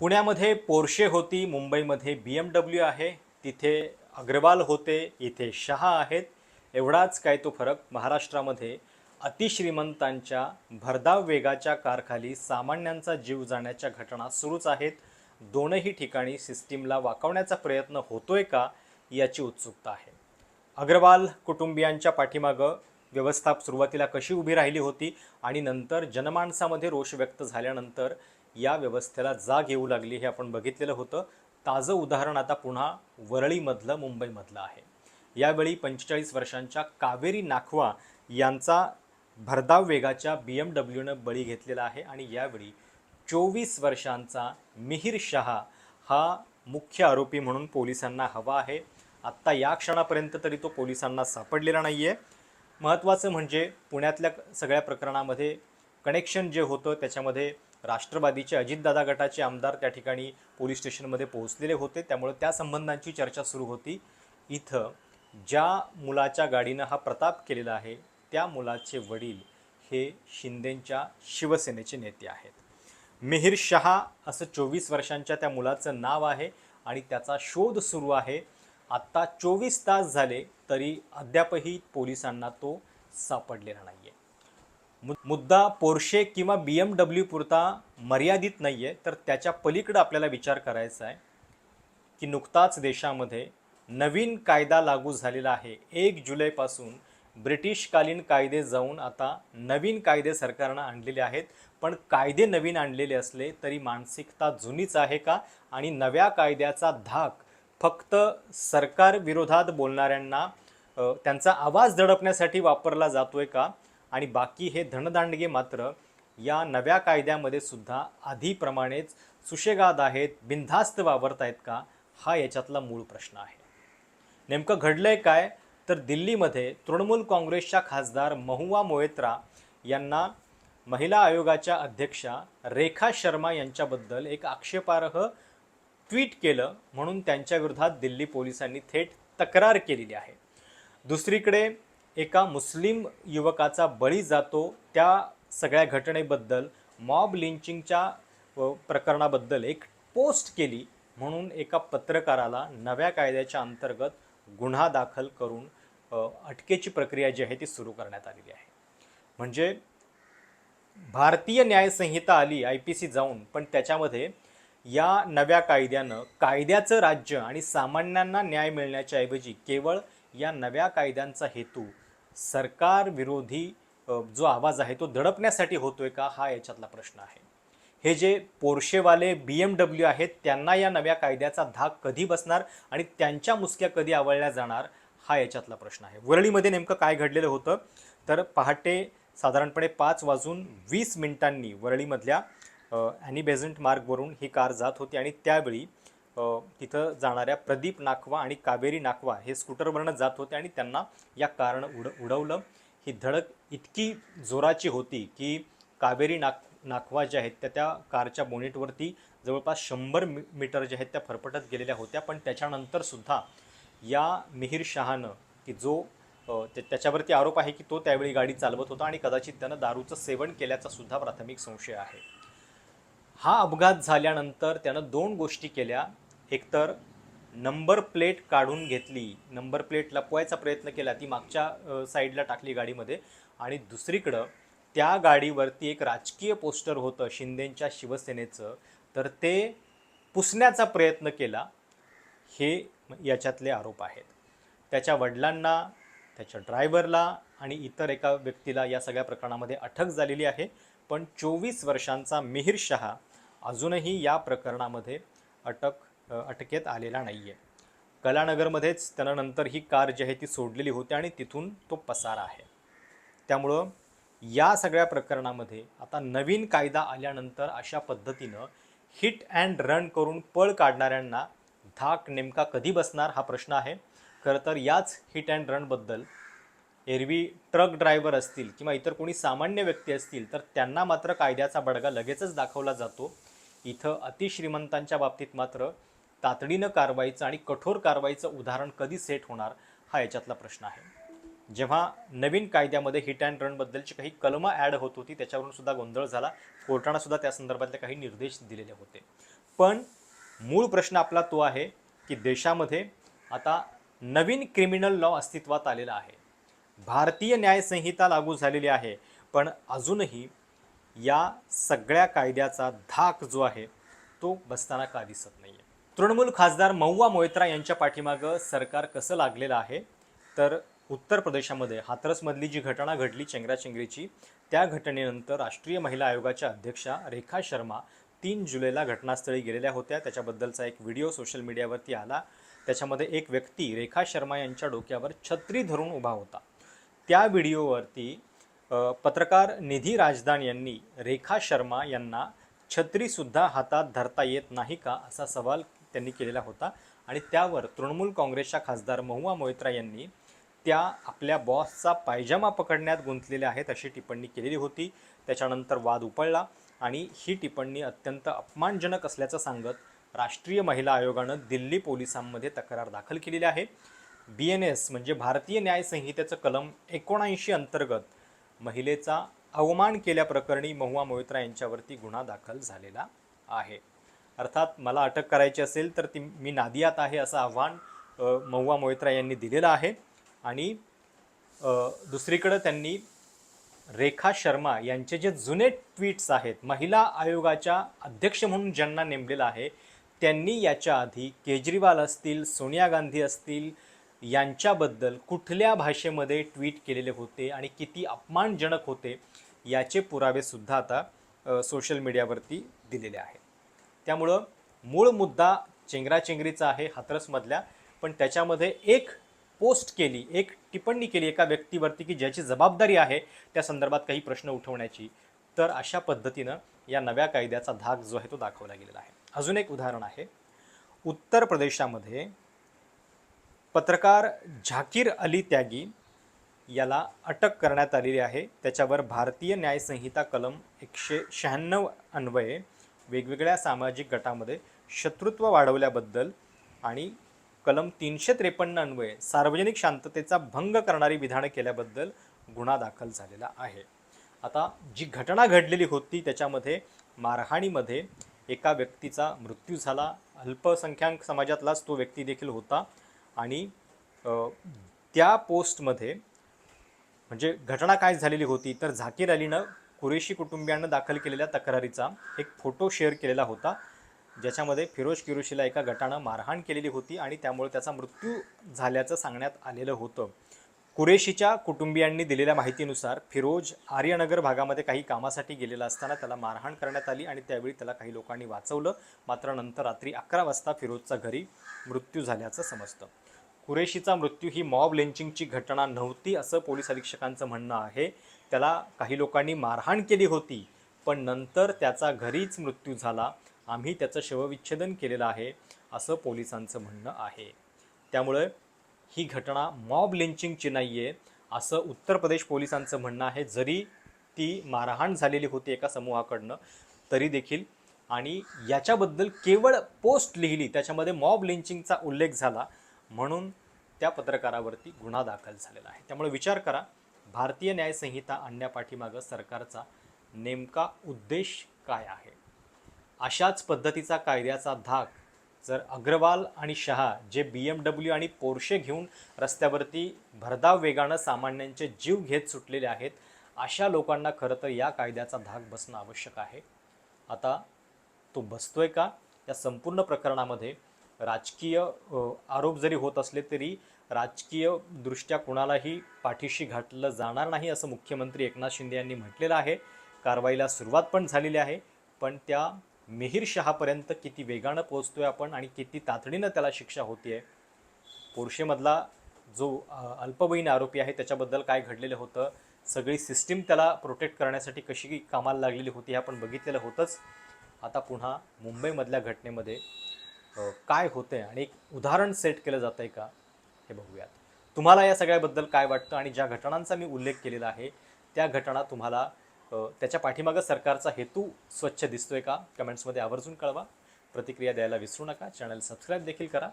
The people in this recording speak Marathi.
पुण्यामध्ये पोर्शे होती मुंबईमध्ये बी एम डब्ल्यू आहे तिथे अग्रवाल होते इथे शहा आहेत. एवढाच काय तो फरक महाराष्ट्रामध्ये अतिश्रीमंतांच्या भरधाव वेगाच्या कारखाली सामान्यांचा जीव जाण्याच्या घटना सुरूच आहेत. दोनही ठिकाणी सिस्टीमला वाकवण्याचा प्रयत्न होतोय का याची उत्सुकता आहे. अग्रवाल कुटुंबियांच्या पाठीमागं व्यवस्था सुरुवातीला कशी उभी राहिली होती आणि नंतर जनमानसामध्ये रोष व्यक्त झाल्यानंतर या व्यवस्थेला जाग येऊ लागली हे आपण बघितलेलं होतं. ताजं उदाहरण आता पुन्हा वरळीमधलं मुंबईमधलं आहे. यावेळी पंचेचाळीस वर्षांच्या कावेरी नाखवा यांचा भरधाव वेगाच्या बी एम डब्ल्यूनं बळी घेतलेला आहे आणि यावेळी चोवीस वर्षांचा मिहिर शहा हा मुख्य आरोपी म्हणून पोलिसांना हवा आहे. आत्ता या क्षणापर्यंत तरी तो पोलिसांना सापडलेला नाही आहे महत्त्वाचं म्हणजे पुण्यातल्या सगळ्या प्रकरणामध्ये कनेक्शन जे होतं त्याच्यामध्ये राष्ट्रवादीचे अजितदादा गटाचे आमदार त्या ठिकाणी पोलीस स्टेशनमध्ये पोहोचलेले होते. त्यामुळे त्या संबंधांची चर्चा सुरू होती. इथं ज्या मुलाच्या गाडीनं हा प्रताप केलेला आहे त्या मुलाचे वडील हे शिंदेंच्या शिवसेनेचे नेते आहेत. मिहिर शहा असं चोवीस वर्षांच्या त्या मुलाचं नाव आहे आणि त्याचा शोध सुरू आहे. आत्ता चोवीस तास झाले तरी अद्यापही पोलिसांना तो सापडलेला नाही आहे मुद्दा पोर्शे किंवा बी एम डब्ल्यू पुरता मर्यादित नाही आहे तर त्याच्या पलीकडं आपल्याला विचार करायचा आहे की नुकताच देशामध्ये नवीन कायदा लागू झालेला आहे. एक जुलैपासून ब्रिटिशकालीन कायदे जाऊन आता नवीन कायदे सरकारनं आणलेले आहेत. पण कायदे नवीन आणलेले असले तरी मानसिकता जुनीच आहे का? आणि नव्या कायद्याचा धाक फक्त सरकार विरोधात बोलणाऱ्यांना त्यांचा आवाज दडपण्यासाठी वापरला जातोय का? आणि बाकी हे धनदांडगे मात्र या नव्या कायद्यामध्ये सुद्धा आधीप्रमाणेच सुशेगाद आहेत बिनधास्त वावरत आहेत का हा याच्यातला मूळ प्रश्न आहे. नेमकं घडलंय काय? तर दिल्लीमध्ये तृणमूल काँग्रेसच्या खासदार महुआ मोएत्रा यांना महिला आयोगाच्या अध्यक्षा रेखा शर्मा यांच्याबद्दल एक आक्षेपार्ह ट्विट केलं म्हणून त्यांच्या विरोधात दिल्ली पोलिसांनी थेट तक्रार केलेली आहे. दुसरीकडे एका मुस्लिम युवकाचा बळी जातो त्या सगळ्या घटनेबद्दल मॉब लिंचिंगच्या प्रकरणाबद्दल एक पोस्ट केली म्हणून एका पत्रकाराला नव्या कायद्याच्या अंतर्गत गुन्हा दाखल करून अटकेची प्रक्रिया जी आहे ती सुरू करण्यात आलेली आहे. म्हणजे भारतीय न्यायसंहिता आली आय पी सी जाऊन पण त्याच्यामध्ये या नव्या कायद्यानं कायद्याचं राज्य आणि सामान्यांना न्याय मिळण्याच्या ऐवजी केवळ या नव्या कायद्यांचा हेतू सरकार विरोधी जो आवाज आहे तो दडपण्यासाठी होतोय का? हा याच्यातला प्रश्न आहे. हे जे पोर्शेवाले बी एम डब्ल्यू आहेत त्यांना या नव्या कायद्याचा धाक कधी बसणार आणि त्यांच्या मुसक्या कधी आवळल्या जाणार हा याच्यातला प्रश्न आहे. वरळीमध्ये नेमकं काय घडलेलं होतं? तर पहाटे साधारणपणे पाच वाजून वीस मिनिटांनी वरळीमधल्या ॲनी बेझंट मार्गवरून ही कार जात होती आणि त्यावेळी तिथं जाणाऱ्या प्रदीप नाखवा आणि कावेरी नाकवा हे स्कूटरवरनं जात होते आणि त्यांना या कारण उड उडवलं. ही धडक इतकी जोराची होती की कावेरी नाक नाखवा ज्या आहेत त्या त्या कारच्या बोनेटवरती जवळपास शंभर मी मीटर ज्या आहेत त्या फरफटत गेलेल्या होत्या. पण त्याच्यानंतरसुद्धा या मिहिर शहानं की जो त्याच्यावरती आरोप आहे की तो त्यावेळी गाडी चालवत होता आणि कदाचित त्यानं दारूचं सेवन केल्याचा सुद्धा प्राथमिक संशय आहे. हा अपघात झाल्यानंतर त्यानं दोन गोष्टी केल्या. एकतर नंबर प्लेट काढून घेतली नंबर प्लेट लपवायचा प्रयत्न केला ती मागच्या साईडला टाकली गाडीमध्ये आणि दुसरीकडं त्या गाडीवरती एक राजकीय पोस्टर होतं शिंदेंच्या शिवसेनेचं तर ते पुसण्याचा प्रयत्न केला. हे याच्यातले आरोप आहेत. त्याच्या वडिलांना त्याच्या ड्रायव्हरला आणि इतर एका व्यक्तीला या सगळ्या प्रकरणामध्ये अटक झालेली आहे. पण चोवीस वर्षांचा मिहिर शहा अजूनही या प्रकरणामध्ये अटक अटकेत आलेला नाही आहे कलानगरमध्येच त्यानं नंतर ही कार जी आहे ती सोडलेली होती आणि तिथून तो पसार आहे. त्यामुळं या सगळ्या प्रकरणामध्ये आता नवीन कायदा आल्यानंतर अशा पद्धतीनं हिट अँड रन करून पळ काढणाऱ्यांना धाक नेमका कधी बसणार हा प्रश्न आहे. खरं तर याच हिट अँड रनबद्दल एरवी ट्रक ड्रायव्हर असतील किंवा इतर कोणी सामान्य व्यक्ती असतील तर त्यांना मात्र कायद्याचा बडगा लगेचच दाखवला जातो. इथं अतिश्रीमंतांच्या बाबतीत मात्र तातडीनं कारवाईचं आणि कठोर कारवाईचं उदाहरण कधी सेट होणार हा याच्यातला प्रश्न आहे. जेव्हा नवीन कायद्यामध्ये हिट अँड रनबद्दलची काही कलमं ॲड होत होती त्याच्यावरून सुद्धा गोंधळ झाला. कोर्टानं सुद्धा त्या संदर्भातले काही निर्देश दिलेले होते. पण मूळ प्रश्न आपला तो आहे की देशामध्ये आता नवीन क्रिमिनल लॉ अस्तित्वात आलेला आहे. भारतीय न्यायसंहिता लागू झालेली आहे पण अजूनही या सगळ्या कायद्याचा धाक जो आहे तो बसताना का दिसत नाही आहे तृणमूल खासदार महुआ मोयत्रा यांच्या पाठीमागं सरकार कसं लागलेलं आहे? तर उत्तर प्रदेशामध्ये हाथरसमधली जी घटना घडली चेंगराचेंगरीची त्या घटनेनंतर राष्ट्रीय महिला आयोगाच्या अध्यक्षा रेखा शर्मा तीन जुलैला घटनास्थळी गेलेल्या होत्या. त्याच्याबद्दलचा एक व्हिडिओ सोशल मीडियावरती आला. त्याच्यामध्ये एक व्यक्ती रेखा शर्मा यांच्या डोक्यावर छत्री धरून उभा होता. त्या व्हिडिओवरती पत्रकार निधी राजदान यांनी रेखा शर्मा यांना छत्रीसुद्धा हातात धरता येत नाही का असा सवाल त्यांनी केलेला होता. आणि त्यावर तृणमूल काँग्रेसच्या खासदार महुआ मोहित्रा यांनी त्या आपल्या बॉसचा पायजामा पकडण्यात गुंतलेल्या आहेत अशी टिप्पणी केलेली होती. त्याच्यानंतर वाद उपळला आणि ही टिप्पणी अत्यंत अपमानजनक असल्याचं सांगत राष्ट्रीय महिला आयोगानं दिल्ली पोलिसांमध्ये तक्रार दाखल केलेली आहे. बी एन एस म्हणजे भारतीय न्याय संहितेचं कलम एकोणऐंशी अंतर्गत महिलेचा अवमान केल्याप्रकरणी महुआ मोहित्रा यांच्यावरती गुन्हा दाखल झालेला आहे. अर्थात मला अटक करायची असेल तर ती मी नादियात आहे असं आव्हान महुआ मोहित्रा यांनी दिलेलं आहे. आणि दुसरीकडं त्यांनी रेखा शर्मा यांचे जे जुने ट्विट्स आहेत महिला आयोगाच्या अध्यक्ष म्हणून ज्यांना नेमलेलं आहे त्यांनी याच्या आधी केजरीवाल असतील सोनिया गांधी असतील यांच्याबद्दल कुठल्या भाषेमध्ये ट्विट केलेले होते आणि किती अपमानजनक होते याचे पुरावेसुद्धा आता सोशल मीडियावरती दिलेले आहेत. त्यामुळं मूळ मुद्दा चेंगराचेंगरीचा आहे हाथरसमधल्या. पण त्याच्यामध्ये एक पोस्ट केली एक टिप्पणी केली एका व्यक्तीवरती की ज्याची जबाबदारी आहे त्या संदर्भात काही प्रश्न उठवण्याची. तर अशा पद्धतीनं या नव्या कायद्याचा धाक जो आहे तो दाखवला गेलेला आहे. अजून एक उदाहरण आहे. उत्तर प्रदेशामध्ये पत्रकार झाकीर अली त्यागी याला अटक करण्यात आलेली आहे. त्याच्यावर भारतीय न्यायसंहिता कलम एकशे शहाण्णव अन्वये वेगवेगळ्या सामाजिक गटामध्ये शत्रुत्व वाढवल्याबद्दल आणि कलम तीनशे त्रेपन्न अन्वये सार्वजनिक शांततेचा भंग करणारी विधानं केल्याबद्दल गुन्हा दाखल झालेला आहे. आता जी घटना घडलेली होती त्याच्यामध्ये मारहाणीमध्ये एका व्यक्तीचा मृत्यू झाला. अल्पसंख्याक समाजातलाच तो व्यक्ती देखील होता आणि त्या पोस्टमध्ये म्हणजे घटना काय झालेली होती तर झाकीर अलीनं कुरेशी कुटुंबियांना दाखल केलेल्या तक्रारीचा एक फोटो शेअर केलेला होता ज्याच्यामध्ये फिरोज किरोशीला एका गटानं मारहाण केलेली होती आणि त्यामुळे त्याचा मृत्यू झाल्याचं सांगण्यात आलेलं होतं. कुरेशीच्या कुटुंबियांनी दिलेल्या माहितीनुसार फिरोज आर्यनगर भागामध्ये काही कामासाठी गेलेला असताना त्याला मारहाण करण्यात आली आणि त्यावेळी त्याला काही लोकांनी वाचवलं. मात्र नंतर रात्री अकरा वाजता फिरोजचा घरी मृत्यू झाल्याचं समजतं. कुरेशीचा मृत्यू ही मॉब लेंचिंगची घटना नव्हती असं पोलीस अधीक्षकांचं म्हणणं आहे. त्याला काही लोकांनी मारहाण केली होती पण नंतर त्याचा घरीच मृत्यू झाला. आम्ही त्याचं शवविच्छेदन केलेलं आहे असं पोलिसांचं म्हणणं आहे. त्यामुळे ही घटना मॉब लिंचिंगची नाही आहे असं उत्तर प्रदेश पोलिसांचं म्हणणं आहे. जरी ती मारहाण झालेली होती एका समूहाकडनं तरी देखील. आणि याच्याबद्दल केवळ पोस्ट लिहिली त्याच्यामध्ये मॉब लिंचिंगचा उल्लेख झाला म्हणून त्या पत्रकारावरती गुन्हा दाखल झालेला आहे. त्यामुळे विचार करा भारतीय न्यायसंहिता आणण्यापाठीमागं सरकारचा नेमका उद्देश काय आहे? अशाच पद्धतीचा कायद्याचा धाक जर अग्रवाल आणि शहा जे बी एम डब्ल्यू आणि पोर्शे घेऊन रस्त्यावरती भरधाव वेगानं सामान्यांचे जीव घेत सुटलेले आहेत अशा लोकांना खरं तर या कायद्याचा धाक बसणं आवश्यक आहे. आता तो बसतोय का? या संपूर्ण प्रकरणामध्ये राजकीय आरोप जरी होत असले तरी राजकीय दृष्ट्या कुणालाही पाठीशी घातलं जाणार नाही असं मुख्यमंत्री एकनाथ शिंदे यांनी म्हटलेलं आहे. कारवाईला सुरुवात पण झालेली आहे. पण त्या मिहीर शहापर्यंत किती वेगानं पोहोचतोय आपण आणि किती तातडीनं त्याला शिक्षा होतीये पोर्शेमधला जो अल्पवयीन आरोपी आहे त्याच्याबद्दल काय घडलेलं होतं सगळी सिस्टीम त्याला प्रोटेक्ट करण्यासाठी कशी कामाला लागलेली होती हे आपण बघितलेलं होतंच. आता पुन्हा मुंबईमधल्या घटनेमध्ये काय काय आहे आणि एक उदाहरण सेट केलं जात आहे का? हे बघूयात. तुम्हाला या सगळ्याबद्दल काय वाटतं आणि ज्या घटनांचा मी उल्लेख केलेला आहे त्या घटना तुम्हाला त्याच्या पाठीमागं सरकारचा हेतू स्वच्छ दिसतोय का? कमेंट्समध्ये आवर्जून कळवा. प्रतिक्रिया द्यायला विसरू नका. चॅनल सबस्क्राईब देखील करा.